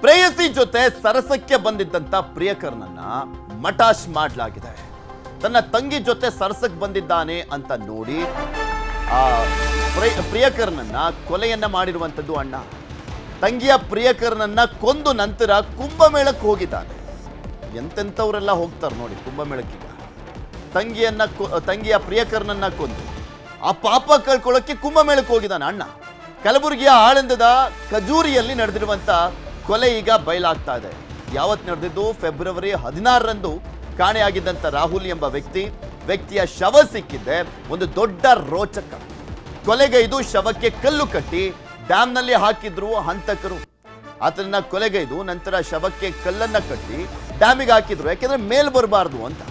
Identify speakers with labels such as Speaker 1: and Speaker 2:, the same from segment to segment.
Speaker 1: ಪ್ರೇಯಸಿ ಜೊತೆ ಸರಸಕ್ಕೆ ಬಂದಿದ್ದಂತ ಪ್ರಿಯಕರ್ನನ್ನ ಮಟಾಶ್ ಮಾಡಲಾಗಿದೆ. ತನ್ನ ತಂಗಿ ಜೊತೆ ಸರಸಕ್ಕೆ ಬಂದಿದ್ದಾನೆ ಅಂತ ನೋಡಿ ಆ ಪ್ರಿಯ- ಪ್ರಿಯಕರ್ನನ್ನ ಕೊಲೆಯನ್ನ ಮಾಡಿರುವಂಥದ್ದು ಅಣ್ಣ. ತಂಗಿಯ ಪ್ರಿಯಕರ್ನನ್ನ ಕೊಂದು ನಂತರ ಕುಂಭಮೇಳಕ್ಕೆ ಹೋಗಿದ್ದಾನೆ. ಎಂತೆಂಥವರೆಲ್ಲ ಹೋಗ್ತಾರೆ ನೋಡಿ ಕುಂಭಮೇಳಕ್ಕೀಗ ತಂಗಿಯನ್ನ ತಂಗಿಯ ಪ್ರಿಯಕರ್ನನ್ನ ಕೊಂದು ಆ ಪಾಪ ಕಳ್ಕೊಳ್ಳೋಕೆ ಕುಂಭಮೇಳಕ್ಕೆ ಹೋಗಿದ್ದಾನೆ ಅಣ್ಣ. ಕಲಬುರಗಿಯ ಆಳಂದದ ಖಜೂರಿಯಲ್ಲಿ ನಡೆದಿರುವಂತ ಕೊಲೆ ಈಗ ಬಯಲಾಗ್ತಾ ಇದೆ. ಯಾವತ್ತು ನಡೆದಿದ್ದು ಫೆಬ್ರವರಿ ಹದಿನಾರರಂದು ಕಾಣೆಯಾಗಿದ್ದಂಥ ರಾಹುಲ್ ಎಂಬ ವ್ಯಕ್ತಿ, ವ್ಯಕ್ತಿಯ ಶವ ಸಿಕ್ಕಿದ್ದೆ, ಒಂದು ದೊಡ್ಡ ರೋಚಕ. ಕೊಲೆಗೈದು ಶವಕ್ಕೆ ಕಲ್ಲು ಕಟ್ಟಿ ಡ್ಯಾಮ್ನಲ್ಲಿ ಹಾಕಿದ್ರು ಹಂತಕರು. ಆತನನ್ನ ಕೊಲೆಗೈದು ನಂತರ ಶವಕ್ಕೆ ಕಲ್ಲನ್ನ ಕಟ್ಟಿ ಡ್ಯಾಮಿಗೆ ಹಾಕಿದ್ರು, ಯಾಕೆಂದ್ರೆ ಮೇಲ್ ಬರಬಾರ್ದು ಅಂತ.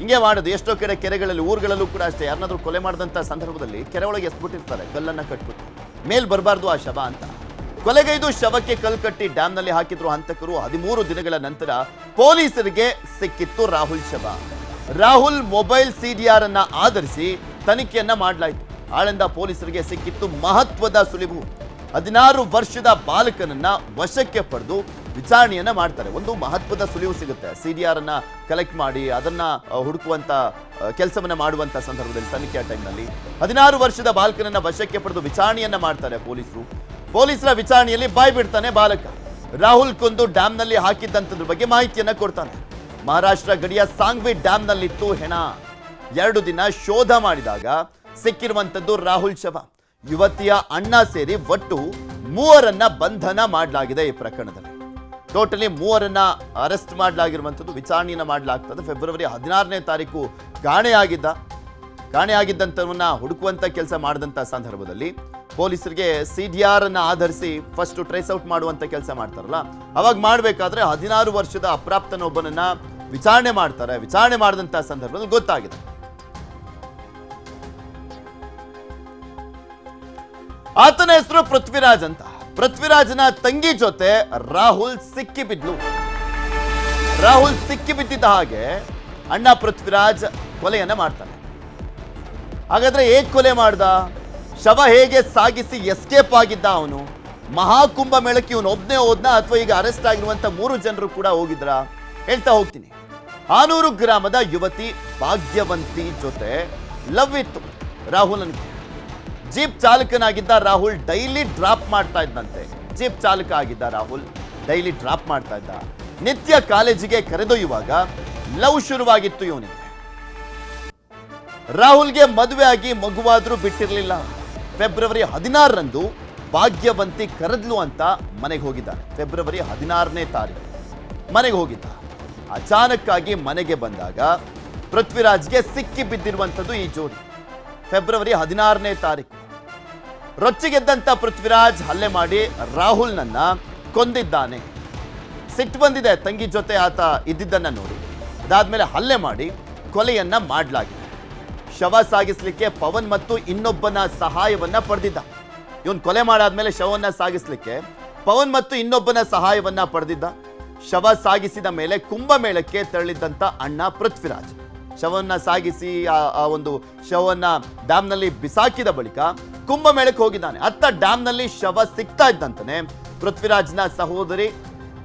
Speaker 1: ಹಿಂಗೆ ಮಾಡೋದು ಎಷ್ಟೋ ಕಡೆ ಕೆರೆಗಳಲ್ಲಿ, ಊರುಗಳಲ್ಲೂ ಕೂಡ ಅಷ್ಟೇ. ಯಾರನ್ನಾದ್ರೂ ಕೊಲೆ ಮಾಡಿದಂಥ ಸಂದರ್ಭದಲ್ಲಿ ಕೆರೆ ಒಳಗೆ ಎಸ್ಬಿಟ್ಟಿರ್ತಾರೆ, ಕಲ್ಲನ್ನ ಕಟ್ಬಿಟ್ಟು. ಮೇಲ್ ಬರಬಾರ್ದು ಆ ಶವ ಅಂತ. ಕೊಲೆಗೈದು ಶವಕ್ಕೆ ಕಲ್ಕಟ್ಟಿ ಡ್ಯಾಮ್ ಡ್ಯಾಮ್ನಲ್ಲಿ ಹಾಕಿದ್ರು ಹಂತಕರು ಹದಿಮೂರು ದಿನಗಳ ನಂತರ ಪೊಲೀಸರಿಗೆ ಸಿಕ್ಕಿತ್ತು ರಾಹುಲ್ ಶವ. ರಾಹುಲ್ ಮೊಬೈಲ್ ಸಿಡಿಆರ್ ಅನ್ನ ಆಧರಿಸಿ ತನಿಖೆಯನ್ನ ಮಾಡಲಾಯಿತು. ಆಳಂದ ಪೊಲೀಸರಿಗೆ ಸಿಕ್ಕಿತ್ತು ಮಹತ್ವದ ಸುಳಿವು. ಹದಿನಾರು ವರ್ಷದ ಬಾಲಕನನ್ನ ವಶಕ್ಕೆ ಪಡೆದು ವಿಚಾರಣೆಯನ್ನ ಮಾಡ್ತಾರೆ. ಒಂದು ಮಹತ್ವದ ಸುಳಿವು ಸಿಗುತ್ತೆ. ಸಿ ಡಿ ಅನ್ನ ಕಲೆಕ್ಟ್ ಮಾಡಿ ಅದನ್ನ ಹುಡುಕುವಂತ ಕೆಲಸವನ್ನ ಮಾಡುವಂತ ಸಂದರ್ಭದಲ್ಲಿ ತನಿಖೆಯ ಟೈಮ್ನಲ್ಲಿ ಹದಿನಾರು ವರ್ಷದ ಬಾಲಕನನ್ನ ವಶಕ್ಕೆ ಪಡೆದು ವಿಚಾರಣೆಯನ್ನ ಮಾಡ್ತಾರೆ ಪೊಲೀಸರು. ಪೊಲೀಸರ ವಿಚಾರಣೆಯಲ್ಲಿ ಬಾಯ್ ಬಿಡ್ತಾನೆ ಬಾಲಕ. ರಾಹುಲ್ ಕುಂದು ಡ್ಯಾಮ್ನಲ್ಲಿ ಹಾಕಿದ್ದಂಥದ್ರ ಬಗ್ಗೆ ಮಾಹಿತಿಯನ್ನ ಕೊಡ್ತಾನೆ. ಮಹಾರಾಷ್ಟ್ರ ಗಡಿಯ ಸಾಂಗ್ವಿ ಡ್ಯಾಮ್ನಲ್ಲಿತ್ತು ಹೆಣ. ಎರಡು ದಿನ ಶೋಧ ಮಾಡಿದಾಗ ಸಿಕ್ಕಿರುವಂತದ್ದು ರಾಹುಲ್ ಶವ. ಯುವತಿಯ ಅಣ್ಣ ಸೇರಿ ಒಟ್ಟು ಮೂವರನ್ನ ಬಂಧನ ಮಾಡಲಾಗಿದೆ ಈ ಪ್ರಕರಣದಲ್ಲಿ. ಟೋಟಲಿ ಮೂವರನ್ನ ಅರೆಸ್ಟ್ ಮಾಡಲಾಗಿರುವಂಥದ್ದು, ವಿಚಾರಣೆಯನ್ನು ಮಾಡಲಾಗ್ತದೆ. ಫೆಬ್ರವರಿ ಹದಿನಾರನೇ ತಾರೀಕು ಕಾಣೆಯಾಗಿದ್ದ. ಕಾಣೆಯಾಗಿದ್ದಂಥವನ್ನ ಹುಡುಕುವಂತ ಕೆಲಸ ಮಾಡಿದಂಥ ಸಂದರ್ಭದಲ್ಲಿ ಪೊಲೀಸರಿಗೆ ಸಿ ಡಿ ಆಧರಿಸಿ ಫಸ್ಟ್ ಟ್ರೇಸ್ ಔಟ್ ಮಾಡುವಂತ ಕೆಲಸ ಮಾಡ್ತಾರಲ್ಲ? ಅವಾಗ ಮಾಡಬೇಕಾದ್ರೆ ಹದಿನಾರು ವರ್ಷದ ಅಪ್ರಾಪ್ತನೊಬ್ಬನನ್ನ ವಿಚಾರಣೆ ಮಾಡ್ತಾರೆ. ವಿಚಾರಣೆ ಮಾಡಿದಂಥ ಸಂದರ್ಭದಲ್ಲಿ ಗೊತ್ತಾಗಿದೆ. ಆತನ ಹೆಸರು ಪೃಥ್ವಿರಾಜ್ ಅಂತ. ಪೃಥ್ವಿರಾಜ್ನ ತಂಗಿ ಜೊತೆ ರಾಹುಲ್ ಸಿಕ್ಕಿ ಬಿದ್ಲು ರಾಹುಲ್ ಸಿಕ್ಕಿ ಬಿದ್ದಿದ್ದ ಹಾಗೆ ಅಣ್ಣ ಪೃಥ್ವಿರಾಜ್ ಕೊಲೆಯನ್ನ ಮಾಡ್ತಾನೆ. ಹಾಗಾದ್ರೆ ಏಕ್ ಕೊಲೆ ಮಾಡ್ದ? ಶವ ಹೇಗೆ ಸಾಗಿಸಿ ಎಸ್ಕೇಪ್ ಆಗಿದ್ದ ಅವನು? ಮಹಾಕುಂಭ ಮೇಳಕ್ಕೆ ಇವನು ಒಬ್ನೇ ಹೋದ್ನ ಅಥವಾ ಈಗ ಅರೆಸ್ಟ್ ಆಗಿರುವಂತ ಮೂರು ಜನರು ಕೂಡ ಹೋಗಿದ್ರ? ಹೇಳ್ತಾ ಹೋಗ್ತೀನಿ. ಆನೂರು ಗ್ರಾಮದ ಯುವತಿ ಭಾಗ್ಯವಂತಿ ಜೊತೆ ಲವ್ ಇತ್ತು. ರಾಹುಲನ್ಗೆ ಜೀಪ್ ಚಾಲಕನಾಗಿದ್ದ ರಾಹುಲ್ ಡೈಲಿ ಡ್ರಾಪ್ ಮಾಡ್ತಾ ಇದ್ದಂತೆ ಜೀಪ್ ಚಾಲಕ ಆಗಿದ್ದ ರಾಹುಲ್ ಡೈಲಿ ಡ್ರಾಪ್ ಮಾಡ್ತಾ ಇದ್ದ. ನಿತ್ಯ ಕಾಲೇಜಿಗೆ ಕರೆದೊಯ್ಯುವಾಗ ಲವ್ ಶುರುವಾಗಿತ್ತು ಇವನಿಗೆ. ರಾಹುಲ್ಗೆ ಮದುವೆ ಆಗಿ ಮಗುವಾದ್ರೂ ಬಿಟ್ಟಿರಲಿಲ್ಲ. ಫೆಬ್ರವರಿ ಹದಿನಾರರಂದು ಭಾಗ್ಯವಂತಿ ಕರೆದ್ಲು ಅಂತ ಮನೆಗೆ ಹೋಗಿದ್ದಾನೆ. ಫೆಬ್ರವರಿ ಹದಿನಾರನೇ ತಾರೀಕು. ಮನೆಗೆ ಹೋಗಿದ್ದ. ಅಚಾನಕ್ಕಾಗಿ ಮನೆಗೆ ಬಂದಾಗ ಪೃಥ್ವಿರಾಜ್ಗೆ ಸಿಕ್ಕಿ ಬಿದ್ದಿರುವಂಥದ್ದು ಈ ಜೋಡಿ. ಫೆಬ್ರವರಿ ಹದಿನಾರನೇ ತಾರೀಕು. ರೊಚ್ಚಿಗೆದ್ದಂಥ ಪೃಥ್ವಿರಾಜ್ ಹಲ್ಲೆ ಮಾಡಿ ರಾಹುಲ್ನನ್ನ ಕೊಂದಿದ್ದಾನೆ. ಸಿಟ್ಟು ಬಂದಿದೆ, ತಂಗಿ ಜೊತೆ ಆತ ಇದ್ದಿದ್ದನ್ನ ನೋಡಿ. ಅದಾದ್ಮೇಲೆ ಹಲ್ಲೆ ಮಾಡಿ ಕೊಲೆಯನ್ನ ಮಾಡಲಾಗಿದೆ. ಶವ ಸಾಗಿಸ್ಲಿಕ್ಕೆ ಪವನ್ ಮತ್ತು ಇನ್ನೊಬ್ಬನ ಸಹಾಯವನ್ನ ಪಡೆದಿದ್ದ. ಇವನ್ ಕೊಲೆ ಮಾಡಾದ್ಮೇಲೆ ಶವನ್ನ ಸಾಗಿಸ್ಲಿಕ್ಕೆ ಪವನ್ ಮತ್ತು ಇನ್ನೊಬ್ಬನ ಸಹಾಯವನ್ನ ಪಡೆದಿದ್ದ. ಶವ ಸಾಗಿಸಿದ ಮೇಲೆ ಕುಂಭಮೇಳಕ್ಕೆ ತೆರಳಿದ್ದಂತ ಅಣ್ಣ ಪೃಥ್ವಿರಾಜ್. ಶವನ್ನ ಸಾಗಿಸಿ ಆ ಆ ಒಂದು ಶವವನ್ನ ಡ್ಯಾಮ್ನಲ್ಲಿ ಬಿಸಾಕಿದ ಬಳಿಕ ಕುಂಭಮೇಳಕ್ಕೆ ಹೋಗಿದ್ದಾನೆ. ಅತ್ತ ಡ್ಯಾಮ್ನಲ್ಲಿ ಶವ ಸಿಗ್ತಾ ಇದ್ದಂತಾನೆ ಪೃಥ್ವಿರಾಜ್ನ ಸಹೋದರಿ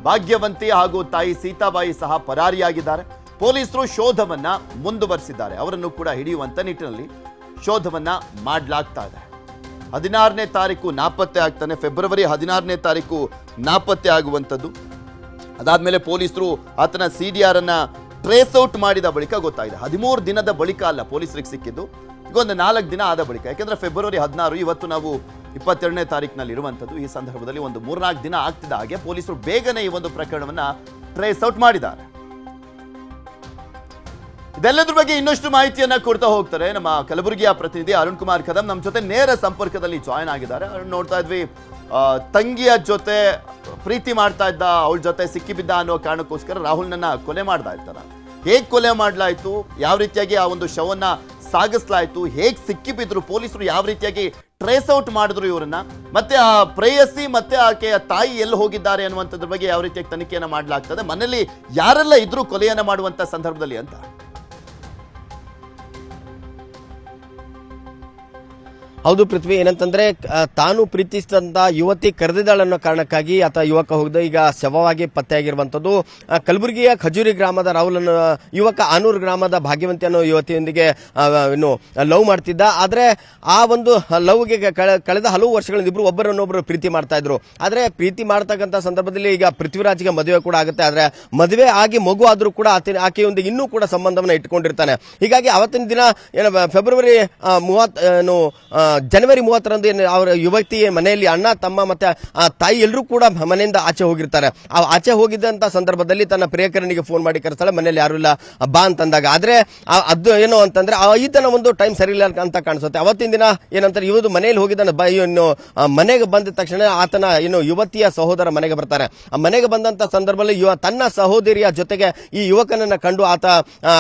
Speaker 1: ಭಾಗ್ಯವಂತಿ ಹಾಗೂ ತಾಯಿ ಸೀತಾಬಾಯಿ ಸಹ ಪರಾರಿಯಾಗಿದ್ದಾರೆ. ಪೊಲೀಸರು ಶೋಧವನ್ನ ಮುಂದುವರಿಸಿದ್ದಾರೆ. ಅವರನ್ನು ಕೂಡ ಹಿಡಿಯುವಂತ ನಿಟ್ಟಿನಲ್ಲಿ ಶೋಧವನ್ನ ಮಾಡಲಾಗ್ತಾ ಇದೆ. ಹದಿನಾರನೇ ತಾರೀಕು ನಾಪತ್ತೆ ಆಗ್ತಾನೆ. ಫೆಬ್ರವರಿ ಹದಿನಾರನೇ ತಾರೀಕು ನಾಪತ್ತೆ ಆಗುವಂಥದ್ದು. ಅದಾದ್ಮೇಲೆ ಪೊಲೀಸರು ಆತನ ಸಿ ಡಿ ಆರ್ ಅನ್ನ ಟ್ರೇಸ್ ಔಟ್ ಮಾಡಿದ ಬಳಿಕ ಗೊತ್ತಾಗಿದೆ. ಹದಿಮೂರು ದಿನದ ಬಳಿಕ ಅಲ್ಲ ಪೊಲೀಸರಿಗೆ ಸಿಕ್ಕಿದ್ದು. ಒಂದು ನಾಲ್ಕು ದಿನ ಆದ ಬಳಿಕ. ಯಾಕೆಂದ್ರೆ ಫೆಬ್ರವರಿ ಹದಿನಾರು ಇವತ್ತು ನಾವು ಇಪ್ಪತ್ತೆರಡನೇ ತಾರೀಕಿನಲ್ಲಿ ಇರುವಂಥದ್ದು. ಈ ಸಂದರ್ಭದಲ್ಲಿ ಒಂದು ಮೂರ್ನಾಲ್ಕು ದಿನ ಆಗ್ತಿದ್ದ ಹಾಗೆ ಪೊಲೀಸರು ಬೇಗನೆ ಈ ಒಂದು ಪ್ರಕರಣವನ್ನ ಟ್ರೇಸ್ ಔಟ್ ಮಾಡಿದ್ದಾರೆ. ಇದೆಲ್ಲದ್ರ ಬಗ್ಗೆ ಇನ್ನಷ್ಟು ಮಾಹಿತಿಯನ್ನ ಕೊಡ್ತಾ ಹೋಗ್ತಾರೆ ನಮ್ಮ ಕಲಬುರಗಿಯ ಪ್ರತಿನಿಧಿ ಅರುಣ್ ಕುಮಾರ್ ಕದಂ ನಮ್ಮ ಜೊತೆ ನೇರ ಸಂಪರ್ಕದಲ್ಲಿ ಜಾಯ್ನ್ ಆಗಿದ್ದಾರೆ. ಅರುಣ್ ನೋಡ್ತಾ ಇದ್ವಿ. ತಂಗಿಯ ಜೊತೆ ಪ್ರೀತಿ ಮಾಡ್ತಾ ಇದ್ದ, ಅವಳ ಜೊತೆ ಸಿಕ್ಕಿಬಿದ್ದ ಅನ್ನೋ ಕಾರಣಕ್ಕೋಸ್ಕರ ರಾಹುಲ್ನನ್ನ ಕೊಲೆ ಮಾಡ್ತಾ ಇರ್ತಾರ. ಹೇಗ್ ಕೊಲೆ ಮಾಡ್ಲಾಯ್ತು? ಯಾವ ರೀತಿಯಾಗಿ ಆ ಒಂದು ಶವನ್ನ ಸಾಗಿಸ್ಲಾಯ್ತು? ಹೇಗ್ ಸಿಕ್ಕಿಬಿದ್ರು? ಪೊಲೀಸರು ಯಾವ ರೀತಿಯಾಗಿ ಟ್ರೇಸ್ ಔಟ್ ಮಾಡಿದ್ರು ಇವರನ್ನ? ಮತ್ತೆ ಆ ಪ್ರೇಯಸಿ ಮತ್ತೆ ಆಕೆಯ ತಾಯಿ ಎಲ್ಲಿ ಹೋಗಿದ್ದಾರೆ ಅನ್ನುವಂಥದ್ರ ಬಗ್ಗೆ ಯಾವ ರೀತಿಯಾಗಿ ತನಿಖೆಯನ್ನ ಮಾಡಲಾಗ್ತದೆ? ಮನೇಲಿ ಯಾರೆಲ್ಲ ಇದ್ರು ಕೊಲೆಯನ್ನ ಮಾಡುವಂತ ಸಂದರ್ಭದಲ್ಲಿ ಅಂತ.
Speaker 2: ಹೌದು ಪೃಥ್ವಿ, ಏನಂತಂದ್ರೆ ತಾನು ಪ್ರೀತಿಸಿದಂತ ಯುವತಿ ಕರೆದಿದ್ದಾಳೆ ಅನ್ನೋ ಕಾರಣಕ್ಕಾಗಿ ಆತ ಯುವಕ ಹೋಗಿದ ಈಗ ಶವವಾಗಿ ಪತ್ತೆಯಾಗಿರುವಂತದ್ದು ಕಲಬುರಗಿಯ ಖಜೂರಿ ಗ್ರಾಮದ ರಾಹುಲ್ ಯುವಕ ಆನೂರು ಗ್ರಾಮದ ಭಾಗ್ಯವಂತಿ ಅನ್ನೋ ಯುವತಿಯೊಂದಿಗೆ ಇನ್ನು ಲವ್ ಮಾಡ್ತಿದ್ದ. ಆದ್ರೆ ಆ ಒಂದು ಲವ್ಗೆ ಕಳೆದ ಹಲವು ವರ್ಷಗಳಿಂದ ಇಬ್ರು ಒಬ್ಬರನ್ನೊಬ್ಬರು ಪ್ರೀತಿ ಮಾಡ್ತಾ ಇದ್ರು. ಆದ್ರೆ ಪ್ರೀತಿ ಮಾಡ್ತಕ್ಕಂಥ ಸಂದರ್ಭದಲ್ಲಿ ಈಗ ಪೃಥ್ವಿರಾಜ್ಗೆ ಮದುವೆ ಕೂಡ ಆಗುತ್ತೆ. ಆದ್ರೆ ಮದುವೆ ಆಗಿ ಮಗು ಆದರೂ ಕೂಡ ಆತ ಆಕೆಯೊಂದಿಗೆ ಇನ್ನೂ ಕೂಡ ಸಂಬಂಧವನ್ನ ಇಟ್ಕೊಂಡಿರ್ತಾನೆ. ಹೀಗಾಗಿ ಅವತ್ತಿನ ದಿನ, ಏನು, ಫೆಬ್ರವರಿ ಮೂವತ್ತು ಮೂವತ್ ಏನು ಜನವರಿ ಮೂವತ್ತರಂದು ಏನು ಅವರ ಯುವತಿ, ಮನೆಯಲ್ಲಿ ಅಣ್ಣ, ತಮ್ಮ ಮತ್ತೆ ತಾಯಿ ಎಲ್ಲರೂ ಕೂಡ ಮನೆಯಿಂದ ಆಚೆ ಹೋಗಿರ್ತಾರೆ. ಆ, ಆಚೆ ಹೋಗಿದ್ದಂಥ ಸಂದರ್ಭದಲ್ಲಿ ತನ್ನ ಪ್ರಿಯಕರನಿಗೆ ಫೋನ್ ಮಾಡಿ ಕರೆಸ್ತಾಳೆ, ಮನೆಯಲ್ಲಿ ಯಾರು ಇಲ್ಲ, ಬಾ ಅಂತಂದಾಗ. ಆದ್ರೆ ಅದು ಏನು ಅಂತಂದ್ರೆ ಈತನ ಒಂದು ಟೈಮ್ ಸರಿ ಇಲ್ಲ ಅಂತ ಕಾಣಿಸುತ್ತೆ. ಅವತ್ತಿನ ದಿನ ಏನಂತಾರೆ ಇವರು ಮನೆಯಲ್ಲಿ ಹೋಗಿದ್ದಾನೆ, ಬ ಮನೆಗೆ ಬಂದ ತಕ್ಷಣ ಆತನ ಏನು ಯುವತಿಯ ಸಹೋದರ ಮನೆಗೆ ಬರ್ತಾರೆ. ಆ, ಮನೆಗೆ ಬಂದಂತ ಸಂದರ್ಭದಲ್ಲಿ ಯುವ, ತನ್ನ ಸಹೋದರಿಯ ಜೊತೆಗೆ ಈ ಯುವಕನನ್ನ ಕಂಡು ಆತ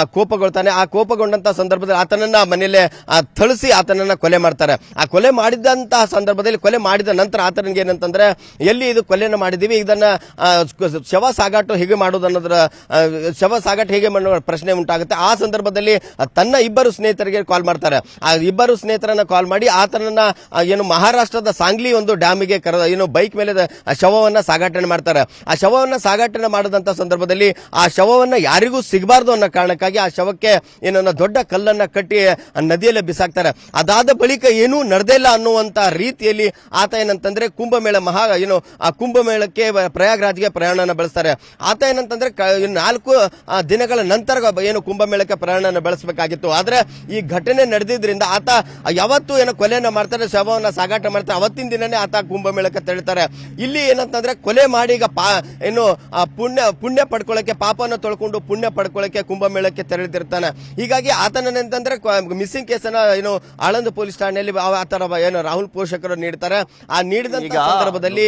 Speaker 2: ಕೋಪಗೊಳ್ತಾನೆ. ಆ, ಕೋಪಗೊಂಡಂತ ಸಂದರ್ಭದಲ್ಲಿ ಆತನನ್ನ ಮನೆಯಲ್ಲೇ ಥಳಿಸಿ ಆತನನ್ನ ಕೊಲೆ ಮಾಡ್ತಾರೆ. ಆ ಕೊಲೆ ಮಾಡಿದಂತಹ ಸಂದರ್ಭದಲ್ಲಿ ಕೊಲೆ ಮಾಡಿದ ನಂತರ ಆತನಿಗೆ ಏನಂತಂದ್ರೆ ಎಲ್ಲಿ ಇದು ಕೊಲೆಯನ್ನು ಮಾಡಿದ್ದೀವಿ ಇದನ್ನ ಶವ ಸಾಗಾಟ ಹೇಗೆ ಮಾಡೋದು ಅನ್ನೋದ್ರ ಆ, ಶವ ಸಾಗಾಟ ಹೇಗೆ ಮಾಡುವ ಪ್ರಶ್ನೆ ಉಂಟಾಗುತ್ತೆ. ಆ ಸಂದರ್ಭದಲ್ಲಿ ತನ್ನ ಇಬ್ಬರು ಸ್ನೇಹಿತರಿಗೆ ಕಾಲ್ ಮಾಡ್ತಾರೆ. ಆ ಇಬ್ಬರು ಸ್ನೇಹಿತರನ್ನ ಕಾಲ್ ಮಾಡಿ ಆತನನ್ನ ಏನು ಮಹಾರಾಷ್ಟ್ರದ ಸಾಂಗ್ಲಿ ಒಂದು ಡ್ಯಾಮಿಗೆ ಕರ ಏನು ಬೈಕ್ ಮೇಲೆ ಶವವನ್ನ ಸಾಗಾಟನೆ ಮಾಡ್ತಾರೆ. ಆ ಶವವನ್ನ ಸಾಗಾಟನೆ ಮಾಡದಂತ ಸಂದರ್ಭದಲ್ಲಿ ಆ ಶವವನ್ನ ಯಾರಿಗೂ ಸಿಗಬಾರ್ದು ಅನ್ನೋ ಕಾರಣಕ್ಕಾಗಿ ಆ ಶವಕ್ಕೆ ಏನನ್ನ ದೊಡ್ಡ ಕಲ್ಲನ್ನ ಕಟ್ಟಿ ನದಿಯಲ್ಲಿ ಬಿಸಾಕ್ತಾರೆ. ಅದಾದ ಬಳಿಕ ಏನೂ ನಡೆದೇ ಇಲ್ಲ ಅನ್ನುವಂತ ರೀತಿಯಲ್ಲಿ ಆತ ಏನಂತಂದ್ರೆ ಕುಂಭಮೇಳ ಮಹಾ, ಏನು, ಆ ಕುಂಭಮೇಳಕ್ಕೆ ಪ್ರಯಾಗ್ರಾಜ್ಗೆ ಪ್ರಯಾಣನ ಬೆಳೆಸ್ತಾರೆ. ಆತ ಏನಂತಂದ್ರೆ ನಾಲ್ಕು ದಿನಗಳ ನಂತರ ಏನು ಕುಂಭಮೇಳಕ್ಕೆ ಪ್ರಯಾಣನ ಬೆಳೆಸಬೇಕಾಗಿತ್ತು. ಆದ್ರೆ ಈ ಘಟನೆ ನಡೆದಿದ್ರಿಂದ ಆತ ಯಾವತ್ತು ಏನೋ ಕೊಲೆಯನ್ನು ಮಾಡ್ತಾರೆ, ಶವವನ್ನು ಸಾಗಾಟ ಮಾಡ್ತಾರೆ, ಅವತ್ತಿನ ದಿನನೇ ಆತ ಕುಂಭಮೇಳಕ್ಕೆ ತೆರಳ್ತಾರೆ. ಇಲ್ಲಿ ಏನಂತಂದ್ರೆ ಕೊಲೆ ಮಾಡಿ ಈಗ ಪಾ, ಏನು ಪುಣ್ಯ ಪುಣ್ಯ ಪಡ್ಕೊಳ್ಳಕ್ಕೆ ಪಾಪನ ತೊಳ್ಕೊಂಡು ಪುಣ್ಯ ಪಡ್ಕೊಳ್ಳಕ್ಕೆ ಕುಂಭಮೇಳಕ್ಕೆ ತೆರಳಿದಿರ್ತಾನೆ. ಹೀಗಾಗಿ ಆತನಂತಂದ್ರೆ ಮಿಸ್ಸಿಂಗ್ ಕೇಸನ್ನ, ಏನು, ಆಳಂದ ಪೊಲೀಸ್ ಠಾಣೆಯಲ್ಲಿ ಆ- ತರ ಏನು ರಾಹುಲ್ ಪೋಷಕರು ನೀಡ್ತಾರೆ. ಆ
Speaker 1: ನೀಡಿದ
Speaker 2: ಸಂದರ್ಭದಲ್ಲಿ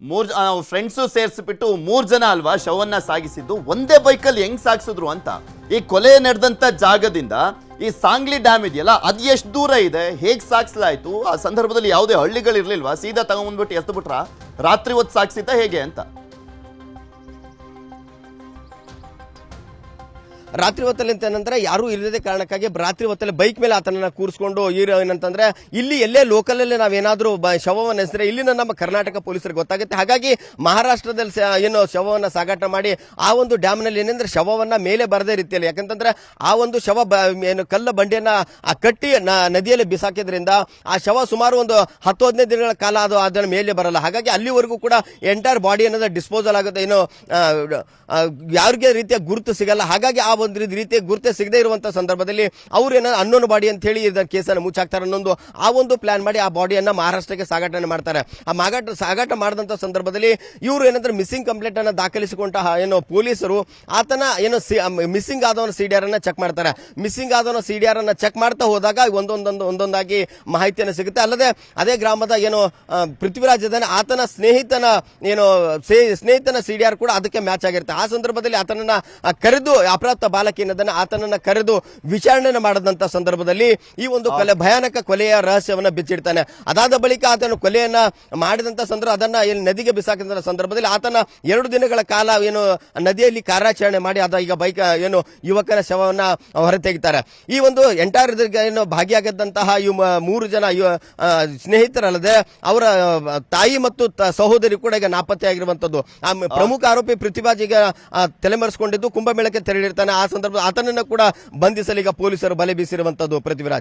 Speaker 1: ಮೂರ್ ನಾವು ಫ್ರೆಂಡ್ಸು ಸೇರಿಸ್ಬಿಟ್ಟು ಮೂರ್ ಜನ ಅಲ್ವಾ ಶವನ್ನ ಸಾಗಿಸಿದ್ದು? ಒಂದೇ ಬೈಕಲ್ಲಿ ಹೆಂಗ್ ಸಾಗಿಸಿದ್ರು ಅಂತ? ಈ ಕೊಲೆ ನಡೆದಂತ ಜಾಗದಿಂದ ಈ ಸಾಂಗ್ಲಿ ಡ್ಯಾಮ್ ಇದೆಯಲ್ಲ ಅದ್ ಎಷ್ಟು ದೂರ ಇದೆ? ಹೇಗ್ ಸಾಗಿಸಲಾಯ್ತು? ಆ ಸಂದರ್ಭದಲ್ಲಿ ಯಾವುದೇ ಹಳ್ಳಿಗಳಿರ್ಲಿಲ್ವಾ? ಸೀದಾ ತಗೊಂಡ್ಬಿಟ್ಟು ಎತ್ತು ಬಿಟ್ರ ರಾತ್ರಿ ಹೊತ್ತು ಸಾಗಿಸಿದ್ದ ಹೇಗೆ ಅಂತ?
Speaker 2: ರಾತ್ರಿ ಹೊತ್ತಲ್ಲಿ ಅಂತ ಏನಂದ್ರೆ ಯಾರು ಇಲ್ಲದೆ ಕಾರಣಕ್ಕಾಗಿ ರಾತ್ರಿ ಹೊತ್ತಲ್ಲಿ ಬೈಕ್ ಮೇಲೆ ಆತನನ್ನ ಕೂರಿಸ್ಕೊಂಡು ಇರೋ ಏನಂತಂದ್ರೆ ಇಲ್ಲಿ ಎಲ್ಲೇ ಲೋಕಲ್ ಅಲ್ಲಿ ನಾವೇನಾದ್ರೂ ಶವವನ್ನು ಹೆಸರೆ ಇಲ್ಲಿನ ನಮ್ಮ ಕರ್ನಾಟಕ ಪೊಲೀಸರಿಗೆ ಗೊತ್ತಾಗುತ್ತೆ. ಹಾಗಾಗಿ ಮಹಾರಾಷ್ಟ್ರದಲ್ಲಿ ಏನು ಶವವನ್ನ ಸಾಗಾಟ ಮಾಡಿ ಆ ಒಂದು ಡ್ಯಾಮ್ನಲ್ಲಿ ಏನಂದ್ರೆ ಶವವನ್ನ ಮೇಲೆ ಬರದೇ ರೀತಿಯಲ್ಲಿ. ಯಾಕಂತಂದ್ರೆ ಆ ಒಂದು ಶವ ಏನು ಕಲ್ಲ ಬಂಡೆಯನ್ನ ಆ ಕಟ್ಟಿ ನದಿಯಲ್ಲಿ ಬಿಸಾಕಿದ್ರಿಂದ ಆ ಶವ ಸುಮಾರು ಒಂದು ಹತ್ತು ಹದಿನೈದು ದಿನಗಳ ಕಾಲ ಅದು ಅದನ್ನ ಮೇಲೆ ಬರಲ್ಲ. ಹಾಗಾಗಿ ಅಲ್ಲಿವರೆಗೂ ಕೂಡ ಎಂಟೈರ್ ಬಾಡಿ ಅನ್ನೋದು ಡಿಸ್ಪೋಸಲ್ ಆಗುತ್ತೆ. ಏನು ಯಾರಿಗೆ ರೀತಿಯ ಗುರುತು ಸಿಗಲ್ಲ. ಹಾಗಾಗಿ ಆ ಒಂದು ರೀತಿ- ರೀತಿಯ ಗುರುತೆ ಸಿಗದೇ ಇರುವಂತಹ ಸಂದರ್ಭದಲ್ಲಿ ಅವ್ರು ಏನೋ ಅನ್ನೋನ್ ಬಾಡಿ ಅಂತ ಹೇಳಿ ಕೇಸನ್ನು ಮುಚ್ಚಾಕ್ತಾರೆ ಅನ್ನೊಂದು ಆ ಒಂದು ಪ್ಲಾನ್ ಮಾಡಿ ಆ ಬಾಡಿಯನ್ನ ಮಹಾರಾಷ್ಟ್ರಕ್ಕೆ ಸಾಗಾಟನೆ ಮಾಡ್ತಾರೆ. ಆ ಮಾಗಾಟ ಸಾಗಾಟ ಮಾಡಿದಂತ ಸಂದರ್ಭದಲ್ಲಿ ಇವರು ಏನಂದ್ರೆ ಮಿಸ್ಸಿಂಗ್ ಕಂಪ್ಲೇಂಟ್ ಅನ್ನ ದಾಖಲಿಸಿಕೊಂಡ ಏನು ಪೊಲೀಸರು ಆತನ ಏನು ಮಿಸ್ಸಿಂಗ್ ಆದವನ ಸಿ ಡಿ ಆರ್ ಅನ್ನ ಚೆಕ್ ಮಾಡ್ತಾರೆ. ಮಿಸ್ಸಿಂಗ್ ಆದವನ ಸಿಡಿಆರ್ ಅನ್ನ ಚೆಕ್ ಮಾಡ್ತಾ ಹೋದಾಗ ಒಂದೊಂದೊಂದು ಒಂದೊಂದಾಗಿ ಮಾಹಿತಿಯನ್ನು ಸಿಗುತ್ತೆ. ಅಲ್ಲದೆ ಅದೇ ಗ್ರಾಮದ ಏನು ಪೃಥ್ವಿರಾಜದನ ಆತನ ಸ್ನೇಹಿತನ ಏನು ಸ್ನೇಹಿತನ ಸಿ ಆರ್ ಕೂಡ ಅದಕ್ಕೆ ಮ್ಯಾಚ್ ಆಗಿರುತ್ತೆ. ಆ ಸಂದರ್ಭದಲ್ಲಿ ಆತನನ್ನ ಕರೆದು ಅಪ್ರಾಪ್ತ ಬಾಲಕ ಏನದನ್ನ ಆತನನ್ನ ಕರೆದು ವಿಚಾರಣೆ ಮಾಡದಂತ ಸಂದರ್ಭದಲ್ಲಿ ಈ ಒಂದು ಕೊಲೆ ಭಯಾನಕ ಕೊಲೆಯ ರಹಸ್ಯವನ್ನ ಬಿಚ್ಚಿಡ್ತಾನೆ. ಅದಾದ ಬಳಿಕ ಆತನು ಕೊಲೆಯನ್ನ ಮಾಡಿದಂತ ಸಂದರ್ಭ ಅದನ್ನ ನದಿಗೆ ಬಿಸಾಕಿದ ಸಂದರ್ಭದಲ್ಲಿ ಆತನ ಎರಡು ದಿನಗಳ ಕಾಲ ಏನು ನದಿಯಲ್ಲಿ ಕಾರ್ಯಾಚರಣೆ ಮಾಡಿ ಅದ ಈಗ ಬೈಕ್ ಏನು ಯುವಕನ ಶವವನ್ನ ಹೊರತೆಗಿತಾರೆ ಈ ಒಂದು ಎಂಟೈರ್ ಏನು ಭಾಗಿಯಾಗದಂತಹ ಮೂರು ಜನ ಆ, ಸ್ನೇಹಿತರಲ್ಲದೆ ಅವರ ತಾಯಿ ಮತ್ತು ಸಹೋದರಿ ಕೂಡ ಈಗ ನಾಪತ್ತೆಯಾಗಿರುವಂತದ್ದು. ಆ ಮ- ಪ್ರಮುಖ ಆರೋಪಿ ಪೃಥ್ವಿರಾಜ್ ಈಗ ಆ, ತಲೆಮರೆಸಿಕೊಂಡಿದ್ದು ಕುಂಭಮೇಳಕ್ಕೆ ತೆರಳಿರ್ತಾನೆ. ಆ ಸಂದರ್ಭ ಆತನನ್ನು ಕೂಡ ಬಂಧಿಸಲು ಈಗ ಪೊಲೀಸರು ಬಲೆ ಬೀಸಿರುವಂತದ್ದು ಪೃಥ್ವಿರಾಜ್.